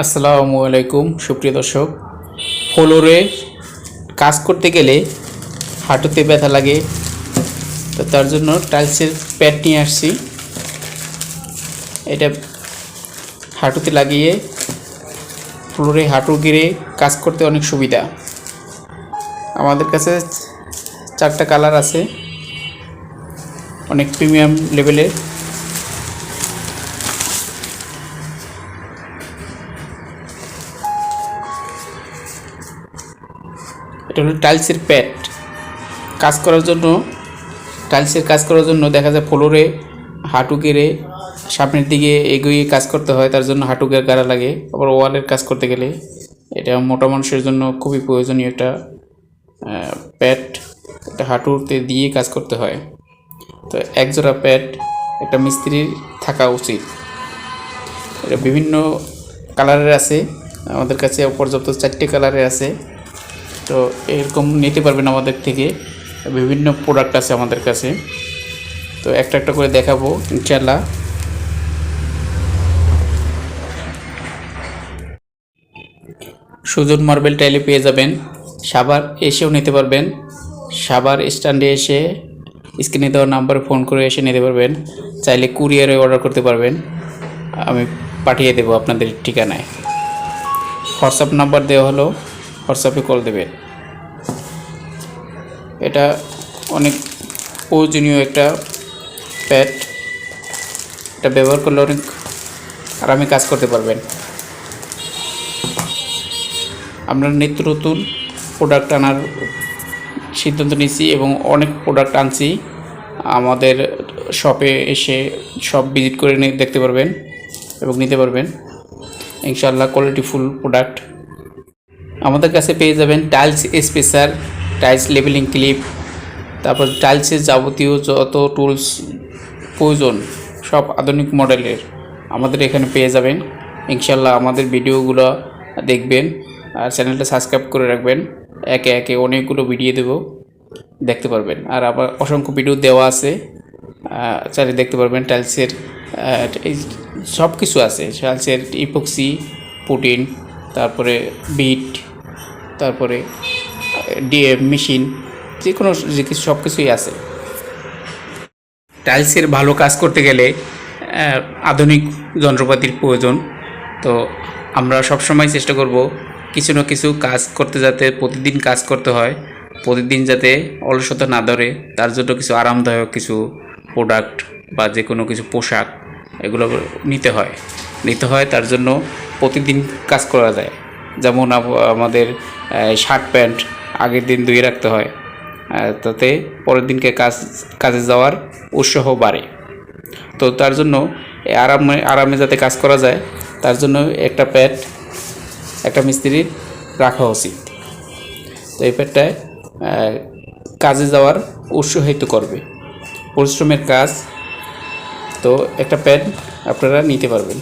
আসসালামু আলাইকুম, সুপ্রিয় দর্শক। ফ্লোরে কাজ করতে গেলে হাঁটুতে ব্যথা লাগে, তো তার জন্য টাইলসের প্যাড নিয়ে আসছি। এটা হাঁটুতে লাগিয়ে ফ্লোরে হাঁটু গিরে কাজ করতে অনেক সুবিধা। আমাদের কাছে চারটা কালার আছে, অনেক প্রিমিয়াম লেভেলের। এটা হলো টাইলসের প্যাড কাজ করার জন্য টাইলসের কাজ করার জন্য দেখা যায় ফ্লোরে হাঁটু গেড়ে সামনের দিকে এগিয়ে কাজ করতে হয়, তার জন্য হাঁটু গেড়ে লাগে। আবার ওয়ালের কাজ করতে গেলে এটা মোটা মানুষের জন্য খুবই প্রয়োজনীয় একটা প্যাড এটা হাঁটুতে দিয়ে কাজ করতে হয়। তো একজোড়া প্যাড একটা মিস্ত্রির থাকা উচিত। এটা বিভিন্ন কালারের আছে। আমাদের কাছে পর্যাপ্ত চারটে কালারের আছে। তো এরকম নিতে পারবেন আমাদের থেকে। বিভিন্ন প্রোডাক্ট আছে আমাদের কাছে। তো একটা একটা করে দেখাবো ইনশাল্লাহ সুজন মার্বেল টাইলে পেয়ে যাবেন। সাবার এসেও নিতে পারবেন। সাবার স্ট্যান্ডে এসে স্ক্রিনে দেওয়া নাম্বারে ফোন করে এসে নিতে পারবেন। চাইলে কুরিয়ারে অর্ডার করতে পারবেন। আমি পাঠিয়ে দেবো আপনাদের ঠিকানায়। হোয়াটসঅ্যাপ নাম্বার দেওয়া হলো হোয়াটসঅ্যাপে কল দেবেন এটা অনেক প্রয়োজনীয় একটা প্যাড এটা ব্যবহার করলে অনেক আরামে কাজ করতে পারবেন। আমরা নিত্য নতুন প্রোডাক্ট আনার সিদ্ধান্ত নিয়েছি এবং অনেক প্রোডাক্ট আনছি। আমাদের শপে এসে সব ভিজিট করে দেখতে পারবেন এবং নিতে পারবেন। ইনশাআল্লাহ কোয়ালিটি ফুল প্রোডাক্ট আমাদের কাছে পেয়ে যাবেন টাইলস স্পেসার টাইলস লেবেলিং ক্লিপ তারপর টাইলসের যাবতীয় যত টুলস প্রয়োজন, সব আধুনিক মডেলের আমাদের এখানে পেয়ে যাবেন। ইনশাল্লাহ আমাদের ভিডিওগুলো দেখবেন আর চ্যানেলটা সাবস্ক্রাইব করে রাখবেন। একে একে অনেকগুলো ভিডিও দেব, দেখতে পারবেন। আর আবার অসংখ্য ভিডিও দেওয়া আছে চাইলে দেখতে পারবেন টাইলসের সব কিছু আছে। টাইলসের ইপক্সি পুটিন তারপরে বিট তারপরে ডিএম মেশিন যে কোনো যে কিছু, সব কিছুই আছে। টাইলসের ভালো কাজ করতে গেলে আধুনিক যন্ত্রপাতির প্রয়োজন। তো আমরা সবসময় চেষ্টা করব কিছু না কিছু কাজ করতে যাতে প্রতিদিন কাজ করতে হয়, প্রতিদিন যাতে অলসতা না ধরে, তার জন্য কিছু আরামদায়ক কিছু প্রোডাক্ট বা যে কোনো কিছু পোশাক, এগুলো নিতে হয়। নিতে হয়, তার জন্য প্রতিদিন কাজ করা যায়। যেমন আমাদের শার্ট প্যান্ট আগের দিন ধুয়ে রাখতে হয়। তাতে পরের দিনকে কাজ, কাজে যাওয়ার উৎসাহ বাড়ে। তো তার জন্য আরামে আরামে যাতে কাজ করা যায়, তার জন্য একটা প্যাড একটা মিস্ত্রির রাখা উচিত। তো এই প্যাডটায় কাজে যাওয়ার উৎসাহিত করবে। পরিশ্রমের কাজ, তো একটা প্যাড আপনারা নিতে পারবেন।